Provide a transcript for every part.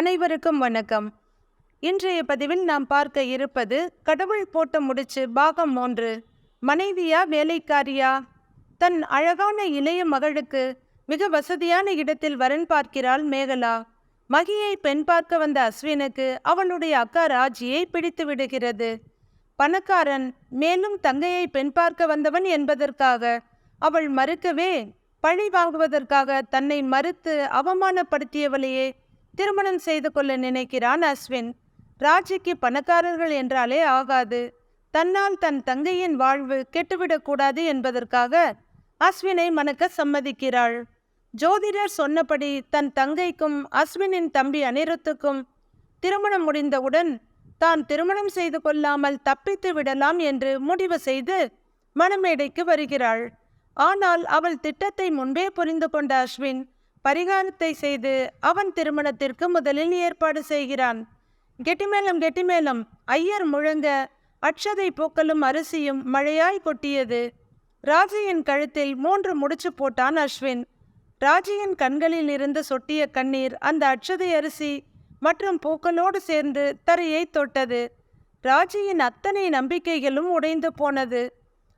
அனைவருக்கும் வணக்கம். இன்றைய பதிவில் நாம் பார்க்க இருப்பது கடவுள் போட்ட முடிச்சு பாகம் ஒன்று. மனைவியா வேலைக்காரியா? தன் அழகான இளைய மகளுக்கு மிக வசதியான இடத்தில் வரன் பார்க்கிறாள் மேகலா. மகியை பெண் பார்க்க வந்த அஸ்வினுக்கு அவளுடைய அக்கா ராஜியை பிடித்து விடுகிறது. பணக்காரன் மேலும் தங்கையை பெண் பார்க்க வந்தவன் என்பதற்காக அவள் மறுக்கவே பழி வாங்குவதற்காக தன்னை மறுத்து அவமானப்படுத்தியவளையே திருமணம் செய்து கொள்ள நினைக்கிறான் அஸ்வின். ராஜிக்கு பணக்காரர்கள் என்றாலே ஆகாது. தன்னால் தன் தங்கையின் வாழ்வு கெட்டுவிடக்கூடாது என்பதற்காக அஸ்வினை மணக்க சம்மதிக்கிறாள். ஜோதிடர் சொன்னபடி தன் தங்கைக்கும் அஸ்வினின் தம்பி அனிருத்துக்கும் திருமணம் முடிந்தவுடன் தான் திருமணம் செய்து கொள்ளாமல் தப்பித்து விடலாம் என்று முடிவு செய்து மணமேடைக்கு வருகிறாள். ஆனால் அவள் திட்டத்தை முன்பே புரிந்து கொண்ட அஸ்வின் பரிகாரத்தை செய்து அவன் திருமணத்திற்கு முதலில் ஏற்பாடு செய்கிறான். கெட்டிமேளம் கெட்டிமேளம் ஐயர் முழங்க அட்சதை பூக்களும் அரிசியும் மழையாய் கொட்டியது. ராஜியின் கழுத்தில் மூன்று முடிச்சு போட்டான் அஸ்வின். ராஜியின் கண்களில் இருந்து சொட்டிய கண்ணீர் அந்த அட்சதை அரிசி மற்றும் பூக்களோடு சேர்ந்து தரையை தொட்டது. ராஜியின் அத்தனை நம்பிக்கைகளும் உடைந்து போனது.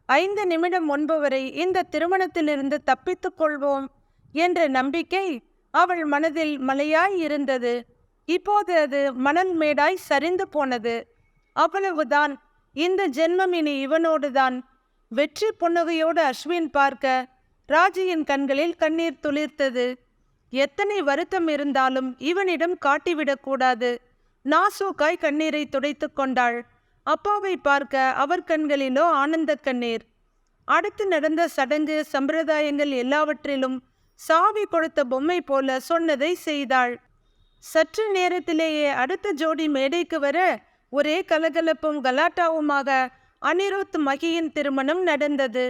ஐந்து நிமிடம் முன்பு வரை இந்த திருமணத்திலிருந்து தப்பித்துக் கொள்வோம் என்ற நம்பிக்கை அவள் மனதில் மலையாய் இருந்தது இப்போது அது மணல் மேடாய் சரிந்து போனது. அவ்வளவுதான். இந்த ஜென்மம் இனி இவனோடுதான். வெற்றி புன்னகையோடு அஸ்வின் பார்க்க ராஜியின் கண்களில் கண்ணீர் துளிர்த்தது. எத்தனை வருத்தம் இருந்தாலும் இவனிடம் காட்டிவிடக்கூடாது நாசூக்காய் கண்ணீரை துடைத்து கொண்டாள். அப்பாவை பார்க்க அவர் கண்களிலோ ஆனந்த கண்ணீர். அடுத்து நடந்த சடங்கு சம்பிரதாயங்கள் எல்லாவற்றிலும் சாவி கொடுத்த பொம்மை போல சொன்னதை செய்தாள். சற்று நேரத்திலேயே அடுத்த ஜோடி மேடைக்கு வர ஒரே கலகலப்பும் கலாட்டாவுமாக அனிருத் மகியின் திருமணம் நடந்தது.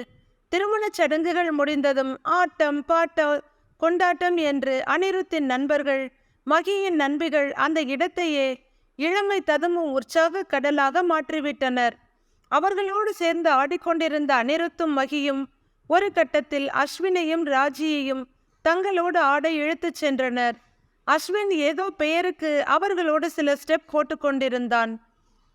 திருமணச் சடங்குகள் முடிந்ததும் ஆட்டம் பாட்டம் கொண்டாட்டம் என்று அனிருத்தின் நண்பர்கள் மகியின் நண்பிகள் அந்த இடத்தையே இளமை ததமும் உற்சாக கடலாக மாற்றிவிட்டனர். அவர்களோடு சேர்ந்து ஆடிக்கொண்டிருந்த அனிருத்தும் மகியும் ஒரு கட்டத்தில் அஸ்வினையும் ராஜியையும் தங்களோடு ஆட இழுத்துச் சென்றனர். அஸ்வின் ஏதோ பெயருக்கு அவர்களோடு சில ஸ்டெப் போட்டு கொண்டிருந்தான்.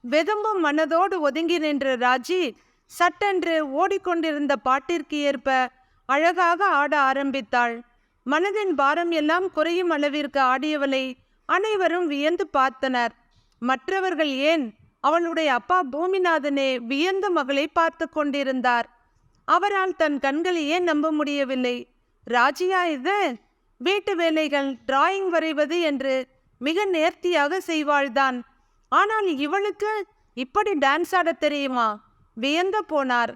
வெதும்பும் மனதோடு ஒதுங்கி நின்ற ராஜி சட்டென்று ஓடிக்கொண்டிருந்த பாட்டிற்கு ஏற்ப அழகாக ஆட ஆரம்பித்தாள். மனதின் பாரம் எல்லாம் குறையும் அளவிற்கு ஆடியவளை அனைவரும் வியந்து பார்த்தனர். மற்றவர்கள் ஏன்? அவளுடைய அப்பா பூமிநாதனே வியந்த மகளை பார்த்து கொண்டிருந்தார். அவரால் தன் கண்களை ஏன் நம்ப முடியவில்லை? ராஜியா இது? வீட்டு வேலைகள் டிராயிங் வரைவது என்று மிக நேர்த்தியாக செய்வாள்தான். ஆனால் இவளுக்கு இப்படி டான்ஸ் ஆடத் தெரியுமா? வியந்து போனார்.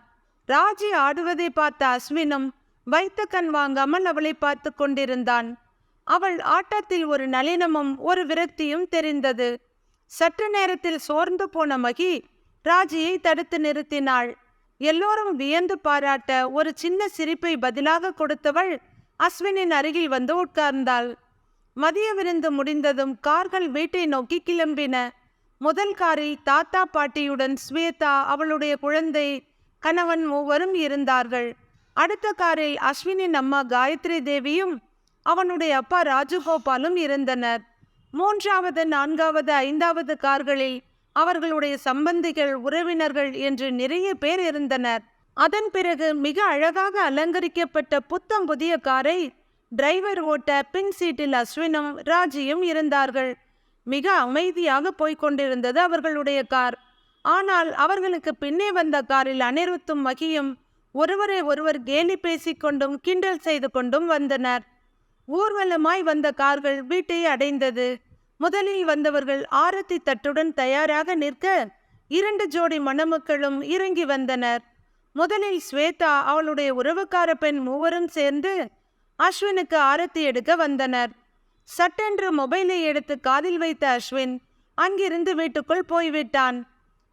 ராஜி ஆடுவதை பார்த்த அஸ்வினும் வைத்த கண் வாங்காமல் அவளை பார்த்து கொண்டிருந்தான். அவள் ஆட்டத்தில் ஒரு நளினமும் ஒரு விரக்தியும் தெரிந்தது. சற்று நேரத்தில் சோர்ந்து போன மகி ராஜியை தடுத்து நிறுத்தினாள். எல்லோரும் வியந்து பாராட்ட ஒரு சின்ன சிரிப்பை பதிலாக கொடுத்தவள் அஸ்வினின் அருகில் வந்து உட்கார்ந்தாள். மதிய விருந்து முடிந்ததும் கார்கள் வீட்டை நோக்கி கிளம்பின. முதல் காரில் தாத்தா பாட்டியுடன் ஸ்வேதா அவளுடைய குழந்தை கணவன் மூவரும் இருந்தார்கள். அடுத்த காரில் அஸ்வினின் அம்மா காயத்ரி தேவியும் அவனுடைய அப்பா ராஜகோபாலும் இருந்தனர். மூன்றாவது நான்காவது ஐந்தாவது கார்களில் அவர்களுடைய சம்பந்திகள் உறவினர்கள் என்று நிறைய பேர் இருந்தனர். அதன் பிறகு மிக அழகாக அலங்கரிக்கப்பட்ட புத்தம் புதிய காரை டிரைவர் ஓட்ட பின் சீட்டில் அஸ்வினும் ராஜியும் இருந்தார்கள். மிக அமைதியாக போய்க் கொண்டிருந்தது அவர்களுடைய கார். ஆனால் அவர்களுக்கு பின்னே வந்த காரில் அனிருத்தும் மகியும் ஒருவரை ஒருவர் கேலி பேசிக்கொண்டும் கிண்டல் செய்து கொண்டும் வந்தனர். ஊர்வலமாய் வந்த கார்கள் வீட்டை அடைந்தது. முதலில் வந்தவர்கள் ஆரத்தி தட்டுடன் தயாராக நிற்க இரண்டு ஜோடி மணமக்களும் இறங்கி வந்தனர். முதலில் ஸ்வேதா அவளுடைய உறவுக்கார பெண் மூவரும் சேர்ந்து அஸ்வினுக்கு ஆரத்தி எடுக்க வந்தனர். சட்டென்று மொபைலை எடுத்து காதில் வைத்த அஸ்வின் அங்கிருந்து வீட்டுக்குள் போய்விட்டான்.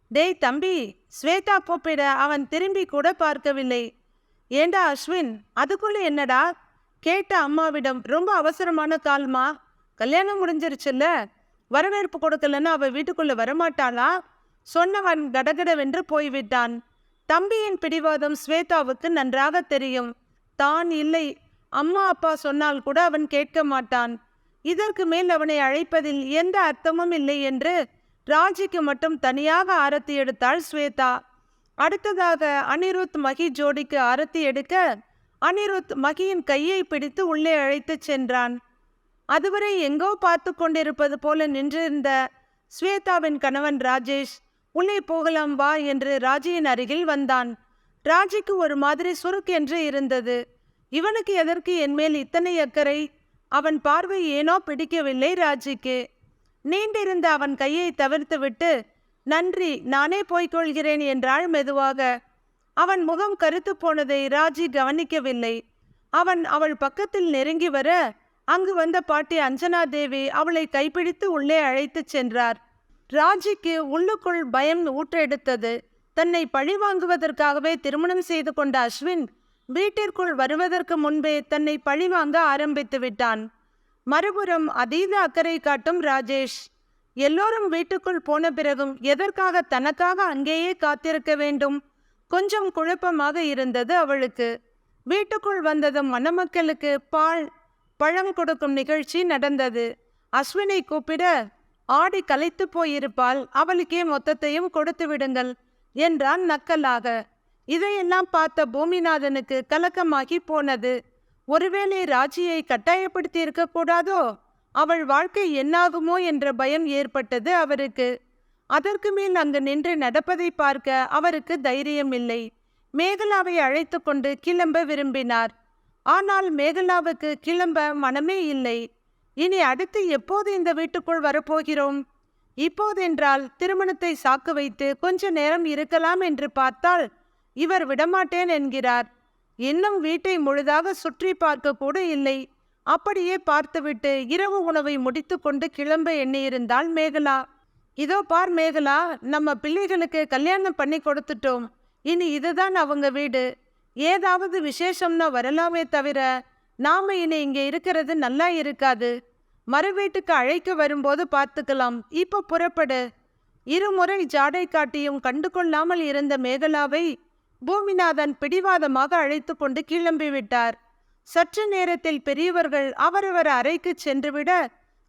டேய் தம்பி ஸ்வேதா கூப்பிட அவன் திரும்பி கூட பார்க்கவில்லை. ஏண்டா அஸ்வின் அதுக்குள்ள என்னடா? கேட்ட அம்மாவிடம் ரொம்ப அவசரமான கால்மா? கல்யாணம் முடிஞ்சிருச்சுல்ல? வரவேற்பு கொடுக்கலன்னு அவ வீட்டுக்குள்ள வரமாட்டாளா? சொன்னவன் கடகடவென்று போய்விட்டான். தம்பியின் பிடிவாதம் ஸ்வேதாவுக்கு நன்றாக தெரியும். தான் இல்லை. அம்மா அப்பா சொன்னால் கூட அவன் கேட்க மாட்டான். இதற்கு மேல் அவனை அழைப்பதில் எந்த அர்த்தமும் இல்லை என்று ராஜிக்கு மட்டும் தனியாக ஆரத்தி எடுத்தாள் ஸ்வேதா. அடுத்ததாக அனிருத் மகி ஜோடிக்கு ஆரத்தி எடுக்க அனிருத் மகியின் கையை பிடித்து உள்ளே அழைத்துச் சென்றான். அதுவரை எங்கோ பார்த்து கொண்டிருப்பது போல நின்றிருந்த ஸ்வேதாவின் கணவன் ராஜேஷ் உள்ளே போகலாம் வா என்று ராஜியின் அருகில் வந்தான். ராஜிக்கு ஒரு மாதிரி சுருக்கென்று இருந்தது. இவனுக்கு எதற்கு என்மேல் இத்தனை அக்கறை? அவன் பார்வை ஏனோ பிடிக்கவில்லை ராஜிக்கு. நீண்டிருந்த அவன் கையை தவிர்த்துவிட்டு நன்றி நானே போய்க் கொள்கிறேன் என்றாள் மெதுவாக. அவன் முகம் கருத்து போனதை ராஜி கவனிக்கவில்லை. அவன் அவள் பக்கத்தில் நெருங்கி வர அங்கு வந்த பாட்டி அஞ்சனா தேவி அவளை கைப்பிடித்து உள்ளே அழைத்துச் சென்றார். ராஜிக்கு உள்ளுக்குள் பயம் ஊற்றெடுத்தது. தன்னை பழிவாங்குவதற்காகவே திருமணம் செய்து கொண்ட அஸ்வின் வீட்டிற்குள் வருவதற்கு முன்பே தன்னை பழிவாங்க ஆரம்பித்து விட்டான். மறுபுறம் அதீத அக்கறை காட்டும் ராஜேஷ் எல்லோரும் வீட்டுக்குள் போன பிறகும் எதற்காக தனக்காக அங்கேயே காத்திருக்க வேண்டும்? கொஞ்சம் குழப்பமாக இருந்தது அவளுக்கு. வீட்டுக்குள் வந்ததும் மணமக்களுக்கு பால் பழம் கொடுக்கும் நிகழ்ச்சி நடந்தது. அஸ்வினை கூப்பிட ஆடி கலைத்து போயிருப்பால் அவளுக்கே மொத்தத்தையும் கொடுத்து விடுங்கள் என்றான் நக்கலாக. இதையெல்லாம் பார்த்த பூமிநாதனுக்கு கலக்கமாகி போனது. ஒருவேளை ராஜியை கட்டாயப்படுத்தி இருக்கக்கூடாதோ அவள் வாழ்க்கை என்னாகுமோ? என்ற பயம் ஏற்பட்டது அவருக்கு. அதற்கு மேல் அங்கு நின்று நடப்பதை பார்க்க அவருக்கு தைரியம் இல்லை. மேகலாவை அழைத்து கொண்டு கிளம்ப விரும்பினார். ஆனால் மேகலாவுக்கு கிளம்ப மனமே இல்லை. இனி அடுத்து எப்போது இந்த வீட்டுக்குள் வரப்போகிறோம்? இப்போதென்றால் திருமணத்தை சாக்கு வைத்து கொஞ்ச நேரம் இருக்கலாம் என்று பார்த்தால் இவர் விடமாட்டேன் என்கிறார். இன்னும் வீட்டை முழுதாக சுற்றி பார்க்க கூட இல்லை. அப்படியே பார்த்துவிட்டு இரவு உணவை முடித்துக்கொண்டு கிளம்ப எண்ணியிருந்தாள் மேகலா. இதோ பார் மேகலா நம்ம பிள்ளைகளுக்கு கல்யாணம் பண்ணி கொடுத்துட்டோம். இனி இதுதான் அவங்க வீடு. ஏதாவது விசேஷம்னா வரலாமே தவிர நாம இனி இங்கே இருக்கிறது நல்லா இருக்காது. மறு வீட்டுக்கு அழைக்க வரும்போது பார்த்துக்கலாம். இப்போ புறப்படு. இருமுறை ஜாடை காட்டியும் கண்டு கொள்ளாமல் இருந்த மேகலாவை பூமிநாதன் பிடிவாதமாக அழைத்து கொண்டு கிளம்பி விட்டார் சற்று நேரத்தில் பெரியவர்கள் அவரவர் அறைக்கு சென்றுவிட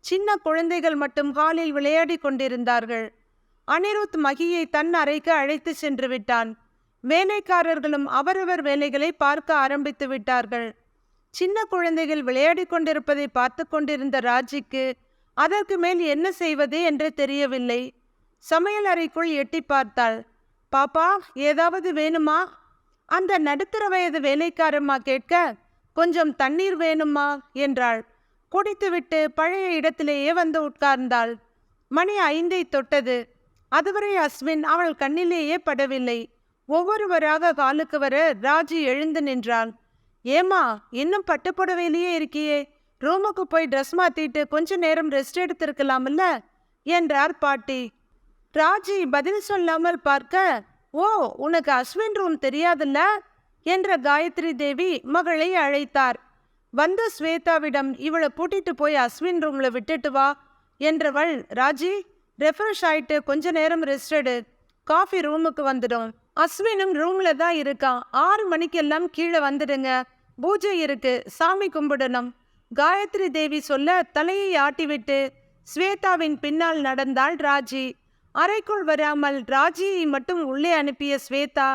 சின்ன குழந்தைகள் மட்டும் ஹாலில் விளையாடி கொண்டிருந்தார்கள். அனிருத் மகியை தன் அறைக்கு அழைத்து சென்று விட்டான். வேலைக்காரர்களும் அவரவர் வேலைகளை பார்க்க ஆரம்பித்து விட்டார்கள். சின்ன குழந்தைகள் விளையாடி கொண்டிருப்பதை பார்த்து கொண்டிருந்த ராஜிக்கு அதற்கு மேல் என்ன செய்வது என்று தெரியவில்லை. சமையல் அறைக்குள் எட்டி பார்த்தாள். பாப்பா ஏதாவது வேணுமா? அந்த நடுத்தர வயது வேலைக்காரம்மா கேட்க கொஞ்சம் தண்ணீர் வேணுமா என்றாள். குடித்துவிட்டு பழைய இடத்திலேயே வந்து உட்கார்ந்தாள். மணி ஐந்தை தொட்டது. அதுவரை அஸ்வின் அவள் கண்ணிலேயே படவில்லை. ஒவ்வொருவராக காலுக்கு வர ராஜி எழுந்து நின்றாள் ஏமா இன்னும் பட்டுப்புடவையிலேயே இருக்கியே. ரூமுக்கு போய் ட்ரெஸ் மாத்திட்டு கொஞ்ச நேரம் ரெஸ்ட் எடுத்திருக்கலாம்ல? என்றார் பாட்டி. ராஜி பதில் சொல்லாமல் பார்க்க ஓ உனக்கு அஸ்வின் ரூம் தெரியாதுல்ல? என்ற காயத்ரி தேவி மகளை அழைத்தார். வந்து ஸ்வேதாவிடம் இவளை கூட்டிட்டு போய் அஸ்வின் ரூம்ல விட்டுட்டு வா என்றவள் ராஜி ரெஃப்ரெஷ் ஆயிட்டு கொஞ்ச நேரம் ரெஸ்ட் எடு. காஃபி ரூமுக்கு வந்துடும். அஸ்வினும் ரூம்ல தான் இருக்கான். ஆறு மணிக்கெல்லாம் கீழே வந்துடுங்க. பூஜை இருக்கு. சாமி கும்பிடணும். காயத்ரி தேவி சொல்ல தலையை ஆட்டிவிட்டு ஸ்வேதாவின் பின்னால் நடந்தாள் ராஜி. அறைக்குள் வராமல் ராஜியை மட்டும் உள்ளே அனுப்பிய ஸ்வேதா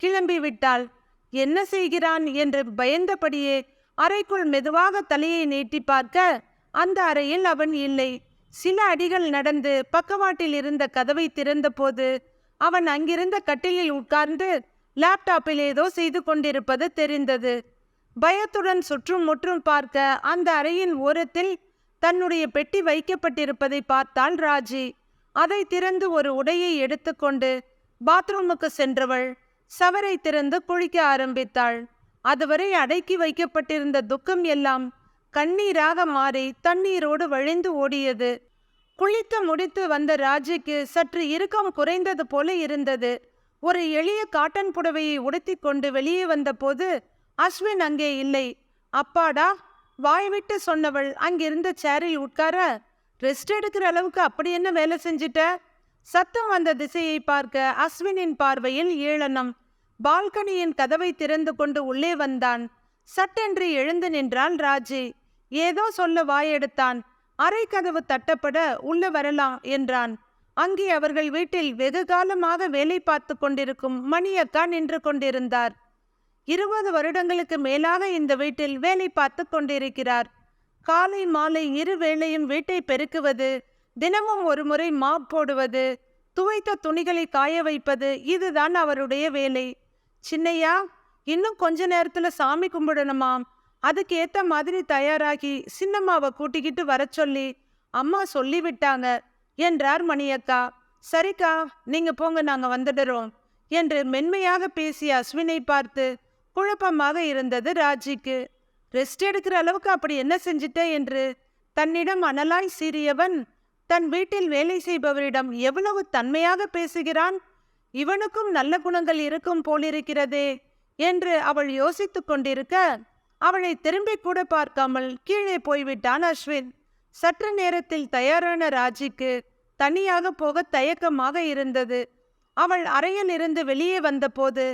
கிளம்பி விட்டாள். என்ன செய்கிறான் என்று பயந்தபடியே அறைக்குள் மெதுவாக தலையை நீட்டி பார்க்க அந்த அறையில் அவன் இல்லை. சில அடிகள் நடந்து பக்கவாட்டில் இருந்த கதவை திறந்தபோது அவன் அங்கிருந்த கட்டிலில் உட்கார்ந்து லேப்டாப்பில் ஏதோ செய்து கொண்டிருப்பது தெரிந்தது. பயத்துடன் சுற்றும் முற்றும் பார்க்க அந்த அறையின் ஓரத்தில் தன்னுடைய பெட்டி வைக்கப்பட்டிருப்பதை பார்த்தாள் ராஜி. அதை திறந்து ஒரு உடையை எடுத்துக்கொண்டு பாத்ரூமுக்கு சென்றவள் சவரை திறந்து குளிக்க ஆரம்பித்தாள். அதுவரை அடக்கி வைக்கப்பட்டிருந்த துக்கம் எல்லாம் கண்ணீராக மாறி தண்ணீரோடு வழிந்து ஓடியது. குளித்து முடித்து வந்த ராஜிக்கு சற்று இறுக்கம் குறைந்தது போல இருந்தது. ஒரு எளிய காட்டன் புடவையை உடுத்தி கொண்டு வெளியே வந்தபோது அஸ்வின் அங்கே இல்லை. அப்பாடா வாய்விட்டு சொன்னவள் அங்கிருந்த சேரில் உட்கார ரெஸ்ட் எடுக்கிற அளவுக்கு அப்படி என்ன வேலை செஞ்சிட்ட? சத்தம் வந்த திசையை பார்க்க அஸ்வினின் பார்வையில் ஏளனம். பால்கனியின் கதவை திறந்து கொண்டு உள்ளே வந்தான். சட்டென்று எழுந்து நின்றாள் ராஜி. ஏதோ சொல்ல வாயெடுத்தான். அரைக்கதவு கதவு தட்டப்பட உள்ள வரலாம் என்றான். அங்கே அவர்கள் வீட்டில் வெகு காலமாக வேலை பார்த்து கொண்டிருக்கும் மணியக்கா நின்று கொண்டிருந்தார். இருபது வருடங்களுக்கு மேலாக இந்த வீட்டில் வேலை பார்த்து கொண்டிருக்கிறார். காலை மாலை இரு வேளையும் வீட்டை பெருக்குவது தினமும் ஒரு முறை மாப் போடுவது துவைத்த துணிகளை காய வைப்பது இதுதான் அவருடைய வேலை. சின்னையா இன்னும் கொஞ்ச நேரத்துல சாமி கும்பிடணுமாம். அதுக்கு ஏத்த மாதிரி தயாராகி சின்னம்மாவை கூட்டிக்கிட்டு வர சொல்லி அம்மா சொல்லி விட்டாங்க என்றார் மணியக்கா. சரிக்கா நீங்க போங்க நாங்க வந்துடுறோம் என்று மென்மையாக பேசிய அஸ்வினை பார்த்து குழப்பமாக இருந்தது ராஜிக்கு. ரெஸ்ட் எடுக்கிற அளவுக்கு அப்படி என்ன செஞ்சிட்ட? என்று தன்னிடம் அனலாய் சீறியவன் தன் வீட்டில் வேலை செய்பவரிடம் எவ்வளவு தன்மையாக பேசுகிறான்? இவனுக்கும் நல்ல குணங்கள் இருக்கும் போலிருக்கிறதே என்று அவள் யோசித்துக் கொண்டிருக்க அவளை திரும்பி கூட பார்க்காமல் கீழே போய்விட்டான் அஸ்வின். சற்று நேரத்தில் தயாரான ராஜிக்கு தனியாக போக தயக்கமாக இருந்தது. அவள் அறையில் இருந்து வெளியே வந்தபோது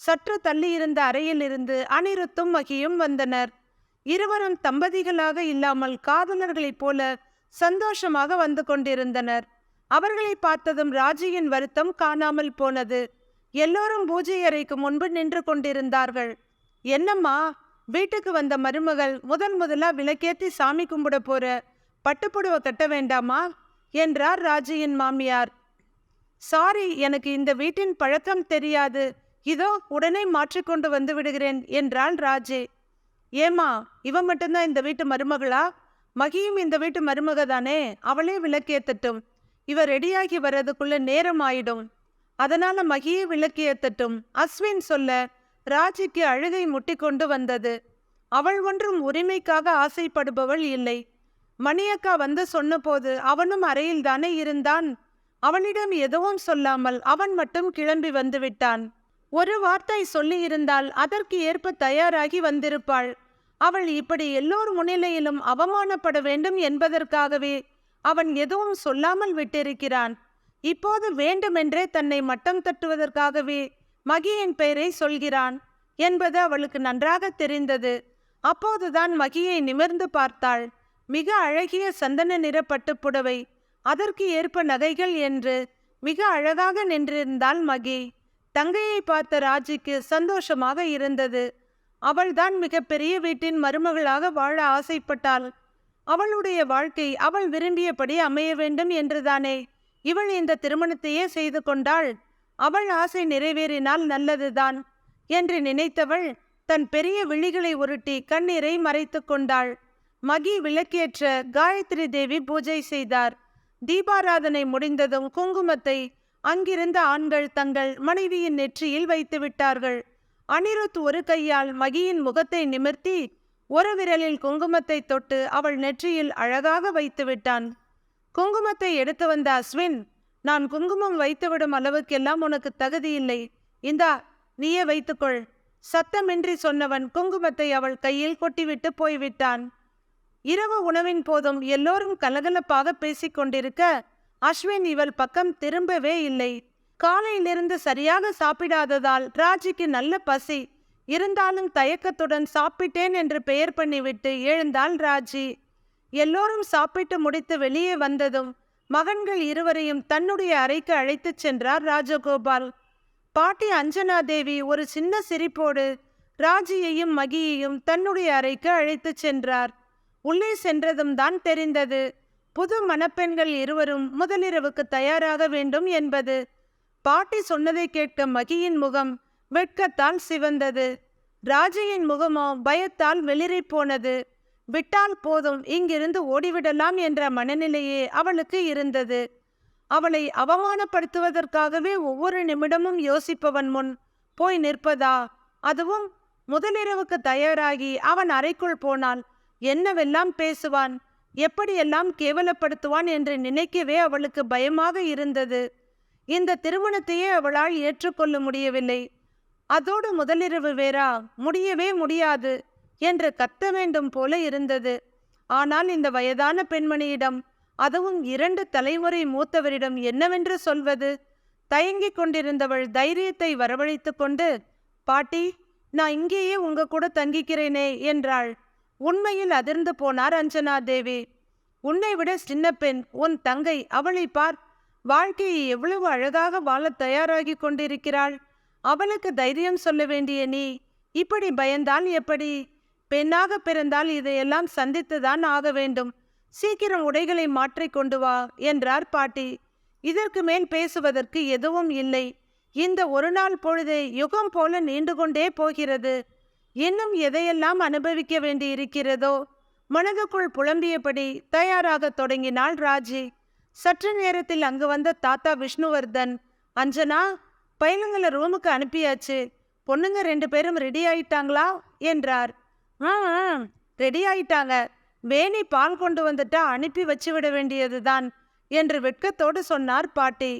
சற்று தள்ளியிருந்த அறையில் இருந்து அனிருத்தும் மகியும் வந்தனர். இருவரும் தம்பதிகளாக இல்லாமல் காதலர்களைப் போல சந்தோஷமாக வந்து கொண்டிருந்தனர். அவர்களை பார்த்ததும் ராஜியின் வருத்தம் காணாமல் போனது. எல்லோரும் பூஜை அறைக்கு முன்பு நின்று கொண்டிருந்தார்கள். என்னம்மா? வீட்டுக்கு வந்த மருமகள் முதன் முதலா விளக்கேத்தி சாமி கும்பிட போற பட்டுப்புடவை கட்ட வேண்டாமா? என்றார் ராஜியின் மாமியார். சாரி எனக்கு இந்த வீட்டின் பழக்கம் தெரியாது. இதோ உடனே மாற்றிக்கொண்டு வந்து விடுகிறேன் என்றாள் ராஜே. ஏமா இவ மட்டும்தான் இந்த வீட்டு மருமகளா? மகியும் இந்த வீட்டு மருமக தானே? அவளே விளக்கேத்தட்டும். இவ ரெடியாகி வர்றதுக்குள்ள நேரம் ஆயிடும். அதனால மகியே விளக்கேத்தட்டும். அஸ்வின் சொல்ல ராஜிக்கு அழுகை முட்டிக்கொண்டு வந்தது. அவள் ஒன்றும் உரிமைக்காக ஆசைப்படுபவள் இல்லை. மணியக்கா வந்து சொன்னபோது அவனும் அறையில் தானே இருந்தான். அவனிடம் எதுவும் சொல்லாமல் அவன் மட்டும் கிளம்பி வந்துவிட்டான் ஒரு வார்த்தை சொல்லியிருந்தால் அதற்கு ஏற்ப தயாராகி வந்திருப்பாள். அவள் இப்படி எல்லோர் முன்னிலையிலும் அவமானப்பட வேண்டும் என்பதற்காகவே அவன் எதுவும் சொல்லாமல் விட்டிருக்கிறான். இப்போது வேண்டுமென்றே தன்னை மட்டம் தட்டுவதற்காகவே மகியின் பெயரை சொல்கிறான் என்பது அவளுக்கு நன்றாக தெரிந்தது. அப்போதுதான் மகியை நிமிர்ந்து பார்த்தாள். மிக அழகிய சந்தன நிற பட்டுப் புடவை அதற்கு ஏற்ப நகைகள் என்று மிக அழகாக நின்றிருந்தாள் மகி. தங்கையை பார்த்த ராஜிக்கு சந்தோஷமாக இருந்தது. அவள்தான் மிக பெரிய வீட்டின் மருமகளாக வாழ ஆசைப்பட்டாள். அவளுடைய வாழ்க்கை அவள் விரும்பியபடி அமைய வேண்டும் என்றுதானே இவள் இந்த திருமணத்தையே செய்து கொண்டாள்? அவள் ஆசை நிறைவேறினால் நல்லதுதான் என்று நினைத்தவள் தன் பெரிய விழிகளை உருட்டி கண்ணீரை மறைத்து கொண்டாள். மகி விளக்கேற்ற காயத்ரி தேவி பூஜை செய்தார். தீபாராதனை முடிந்ததும் குங்குமத்தை அங்கிருந்த ஆண்கள் தங்கள் மனைவியின் நெற்றியில் வைத்து விட்டார்கள். அனிருத் ஒரு கையால் மகியின் முகத்தை நிமிர்த்தி ஒரு விரலில் குங்குமத்தை தொட்டு அவள் நெற்றியில் அழகாக வைத்து விட்டான். குங்குமத்தை எடுத்து வந்த அஸ்வின் நான் குங்குமம் வைத்துவிடும் அளவுக்கெல்லாம் உனக்கு தகுதி இல்லை. இந்தா நீயே வைத்துக்கொள். சத்தமின்றி சொன்னவன் குங்குமத்தை அவள் கையில் கொட்டிவிட்டு போய்விட்டான். இரவு உணவின் போதும் எல்லோரும் கலகலப்பாக பேசிக் கொண்டிருக்க அஸ்வின் இவள் பக்கம் திரும்பவே இல்லை. காலையிலிருந்து சரியாக சாப்பிடாததால் ராஜிக்கு நல்ல பசி. இருந்தாலும் தயக்கத்துடன் சாப்பிட்டேன் என்று பெயர் பண்ணிவிட்டு எழுந்தாள் ராஜி. எல்லோரும் சாப்பிட்டு முடித்து வெளியே வந்ததும் மகன்கள் இருவரையும் தன்னுடைய அறைக்கு அழைத்துச் சென்றார் ராஜகோபால். பாட்டி அஞ்சனா தேவி ஒரு சின்ன சிரிப்போடு ராஜியையும் மகியையும் தன்னுடைய அறைக்கு அழைத்துச் சென்றார். உள்ளே சென்றதும் தான் தெரிந்தது. புது மணப்பெண்கள் இருவரும் முதலிரவுக்கு தயாராக வேண்டும் என்பது. பாட்டி சொன்னதை கேட்க மகியின் முகம் வெட்கத்தால் சிவந்தது. ராஜையின் முகமோ பயத்தால் வெளிரி போனது. விட்டால் போதும் இங்கிருந்து ஓடிவிடலாம் என்ற மனநிலையே அவளுக்கு இருந்தது. அவளை அவமானப்படுத்துவதற்காகவே ஒவ்வொரு நிமிடமும் யோசிப்பவன் முன் போய் நிற்பதா? அதுவும் முதலிரவுக்கு தயாராகி அவன் அறைக்குள் போனால் என்னவெல்லாம் பேசுவான்? எப்படியெல்லாம் கேவலப்படுத்துவான் என்று நினைக்கவே அவளுக்கு பயமாக இருந்தது. இந்த திருமணத்தையே அவளால் ஏற்றுக்கொள்ள முடியவில்லை. அதோடு முதலிரவு வேறா? முடியவே முடியாது. என்று கத்த வேண்டும் போல இருந்தது. ஆனால் இந்த வயதான பெண்மணியிடம் அதுவும் இரண்டு தலைமுறை மூத்தவரிடம் என்னவென்று சொல்வது? தயங்கிக் கொண்டிருந்தவள் தைரியத்தை வரவழைத்து கொண்டு பாட்டி நான் இங்கேயே உங்க கூட தங்கிக்கிறேனே என்றாள். உண்மையில் அதிர்ந்து போனார் அஞ்சனா தேவி உன்னை விட சின்ன பெண் உன் தங்கை அவளை பார். வாழ்க்கையை எவ்வளவு அழகாக வாழத் தயாராகி கொண்டிருக்கிறாள். அவளுக்கு தைரியம் சொல்ல வேண்டிய நீ இப்படி பயந்தால் எப்படி? பெண்ணாக பிறந்தால் இதையெல்லாம் சந்தித்துதான் ஆக வேண்டும். சீக்கிரம் உடைகளை மாற்றிக் கொண்டு வா என்றார் பாட்டி. இதற்கு மேல் பேசுவதற்கு எதுவும் இல்லை. இந்த ஒரு நாள் பொழுது யுகம் போல நீண்டு கொண்டே போகிறது. இன்னும் எதையெல்லாம் அனுபவிக்க வேண்டியிருக்கிறதோ? மனதுக்குள் புலம்பியபடி தயாராக தொடங்கினாள் ராஜி. சற்று நேரத்தில் அங்கு வந்த தாத்தா விஷ்ணுவர்தன் அஞ்சனா பையனுங்களை ரூமுக்கு அனுப்பியாச்சு. பொண்ணுங்க ரெண்டு பேரும் ரெடி ஆயிட்டாங்களா? என்றார். ஆ ரெடி ஆயிட்டாங்க வேணி பால் கொண்டு வந்துட்டா அனுப்பி வச்சு விட வேண்டியதுதான் என்று வெட்கத்தோடு சொன்னார் பாட்டி.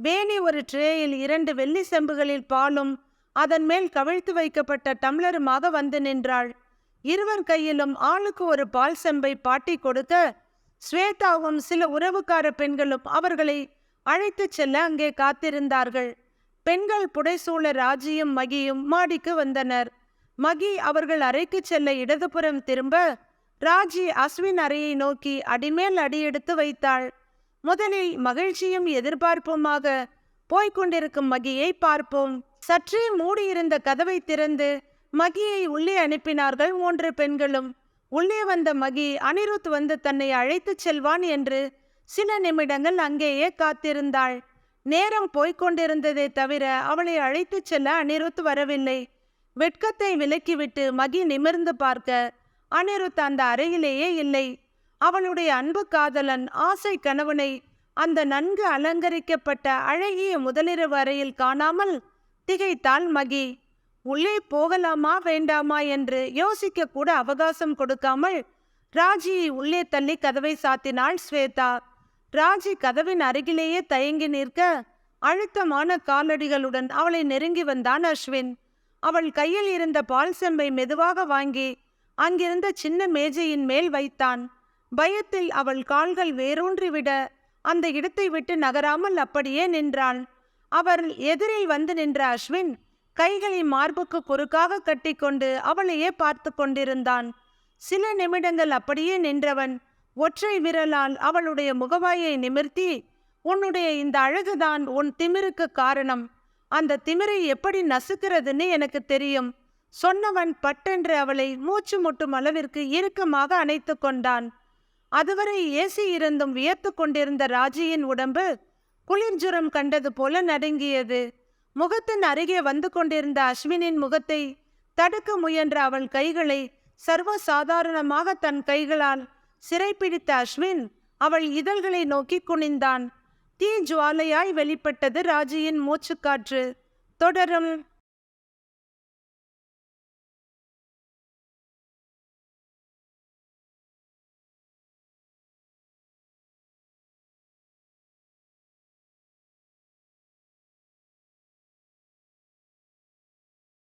வேணி ஒரு ட்ரேயில் இரண்டு வெள்ளி செம்புகளில் பாலும் அதன் மேல் கவிழ்த்து வைக்கப்பட்ட டம்ளருமாக வந்து நின்றாள். இருவர் கையிலும் ஆளுக்கு ஒரு பால் செம்பை பாட்டி கொடுக்க ஸ்வேதாவும் சில உறவுக்கார பெண்களும் அவர்களை அழைத்துச் செல்ல அங்கே காத்திருந்தார்கள். பெண்கள் புடைசூழ ராஜியும் மகியும் மாடிக்கு வந்தனர். மகி அவர்கள் அறைக்கு செல்ல இடதுபுறம் திரும்ப ராஜி அஸ்வின் அறையை நோக்கி அடிமேல் அடியெடுத்து வைத்தாள். முதலில் மகிழ்ச்சியும் எதிர்பார்ப்புமாக போய்க் கொண்டிருக்கும் மகியை பார்ப்போம். சற்றே மூடியிருந்த கதவை திறந்து மகியை உள்ளே அனுப்பினார்கள் மூன்று பெண்களும். உள்ளே வந்த மகி அனிருத் வந்து தன்னை அழைத்துச் செல்வான் என்று சில நிமிடங்கள் அங்கேயே காத்திருந்தாள். நேரம் போய்க்கொண்டிருந்ததே தவிர அவளை அழைத்துச் செல்ல அனிருத் வரவில்லை. வெட்கத்தை விலக்கிவிட்டு மகி நிமிர்ந்து பார்க்க அனிருத் அந்த அறையிலேயே இல்லை. அவளுடைய அன்பு காதலன் ஆசை கணவனை அந்த நன்கு அலங்கரிக்கப்பட்ட அழகிய முதலிரவு அறையில் காணாமல் திகைத்தாள் மகி. உள்ளே போகலாமா வேண்டாமா என்று யோசிக்க கூட அவகாசம் கொடுக்காமல் ராஜியை உள்ளே தள்ளி கதவை சாத்தினாள் ஸ்வேதா. ராஜி கதவின் அருகிலேயே தயங்கி நிற்க அழுத்தமான காலடிகளுடன் அவளை நெருங்கி வந்தான் அஸ்வின். அவள் கையில் இருந்த பால் செம்பை மெதுவாக வாங்கி அங்கிருந்த சின்ன மேஜையின் மேல் வைத்தான். பயத்தில் அவள் கால்கள் வேரூன்றிவிட அந்த இடத்தை விட்டு நகராமல் அப்படியே நின்றாள். அவர் எதிரில் வந்து நின்ற அஸ்வின் கைகளை மார்புக்கு குறுக்காக கட்டிக்கொண்டு அவளையே பார்த்து கொண்டிருந்தான். சில நிமிடங்கள் அப்படியே நின்றவன் ஒற்றை விரலால் அவளுடைய முகவாயை நிமிர்த்தி உன்னுடைய இந்த அழகுதான் உன் திமிருக்கு காரணம். அந்த திமிரை எப்படி நசுக்கிறதுன்னு எனக்கு தெரியும். சொன்னவன் பட்டென்று அவளை மூச்சு முட்டும் அளவிற்கு இறுக்கமாக அணைத்து கொண்டான். அதுவரை ஏசி இருந்தும் வியர்த்து கொண்டிருந்த ராஜியின் உடம்பு குளிர்ஜுரம் கண்டது போல நடுங்கியது. முகத்தின் அருகே வந்து கொண்டிருந்த அஸ்வினின் முகத்தை தடுக்க முயன்ற அவள் கைகளை சர்வ சாதாரணமாக தன் கைகளால் சிறைப்பிடித்த அஸ்வின் அவள் இதழ்களை நோக்கி குனிந்தான். தீ ஜுவாலையாய் வெளிப்பட்டது ராஜியின் மூச்சுக்காற்று. தொடரும்.